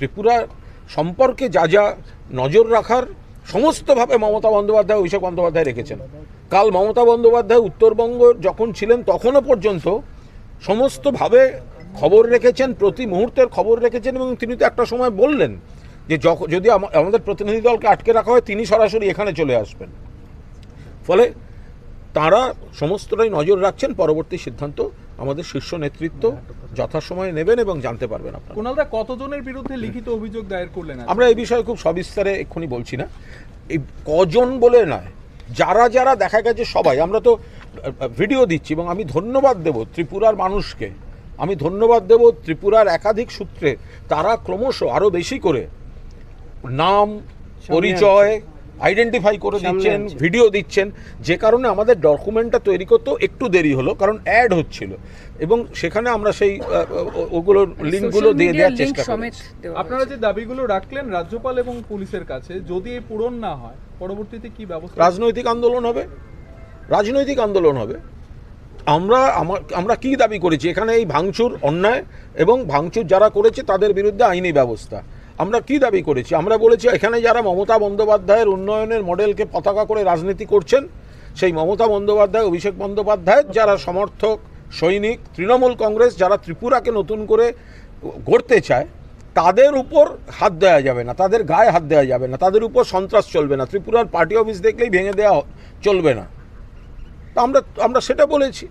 ত্রিপুরা সম্পর্কে যা যা নজর রাখার, সমস্তভাবে মমতা বন্দ্যোপাধ্যায়, অভিষেক বন্দ্যোপাধ্যায় রেখেছেন। কাল মমতা বন্দ্যোপাধ্যায় উত্তরবঙ্গ যখন ছিলেন, তখনও পর্যন্ত সমস্তভাবে খবর রেখেছেন, প্রতি মুহূর্তের খবর রেখেছেন এবং তিনি তো একটা সময় বললেন যে যদি আমাদের প্রতিনিধি দলকে আটকে রাখা হয়, তিনি সরাসরি এখানে চলে আসবেন। ফলে তারা সমস্তটাই নজর রাখছেন, পরবর্তী সিদ্ধান্ত আমাদের শীর্ষ নেতৃত্ব যথাসময়ে নেবেন এবং জানতে পারবেন আপনারা। কুণালদা কতজনের বিরুদ্ধে লিখিত অভিযোগ দায়ের করলেন আমরা এই বিষয়ে খুব সবিস্তারে এক্ষুনি বলছি না। এই কজন বলে নয় যারা যারা দেখা গেছে সবাই আমরা তো ভিডিও দিচ্ছি এবং আমি ধন্যবাদ দেব ত্রিপুরার মানুষকে। আমি ধন্যবাদ দেব ত্রিপুরার একাধিক সূত্রে। তারা ক্রমশ আরও বেশি করে নাম পরিচয় আইডেন্টিফাই করে দিচ্ছেন ভিডিও দিচ্ছেন। যে কারণে আমাদের ডকুমেন্টটা তৈরি করতেও একটু দেরি হলো কারণ অ্যাড হচ্ছিল। এবং সেখানে আমরা সেই আহ, ও- ওগুলোর লিঙ্কগুলো দিয়ে দেওয়ার চেষ্টা দেওয়া আপনারা যে দাবিগুলো রাখলেন রাজ্যপাল এবং পুলিশের কাছে যদি এই পূরণ না হয় পরবর্তীতে কি ব্যবস্থা? রাজনৈতিক আন্দোলন হবে। রাজনৈতিক আন্দোলন হবে। আমরা আমার আমরা কি দাবি করেছি? এখানে এই ভাঙচুর অন্যায় এবং ভাঙচুর যারা করেছে তাদের বিরুদ্ধে আইনি ব্যবস্থা। আমরা কি দাবি করেছি? আমরা বলেছি, এখানে যারা মমতা বন্দ্যোপাধ্যায়ের উন্নয়নের মডেলকে পতাকা করে রাজনীতি করছেন, সেই মমতা বন্দ্যোপাধ্যায়, অভিষেক বন্দ্যোপাধ্যায়ের যারা সমর্থক, সৈনিক, তৃণমূল কংগ্রেস, যারা ত্রিপুরাকে নতুন করে গড়তে চায়, তাদের উপর হাত দেওয়া যাবে না, তাদের গায়ে হাত দেওয়া যাবে না, তাদের উপর সন্ত্রাস চলবে না, ত্রিপুরার পার্টি অফিস দেখলেই ভেঙে দেওয়া চলবে না। তা আমরা আমরা সেটা বলেছি।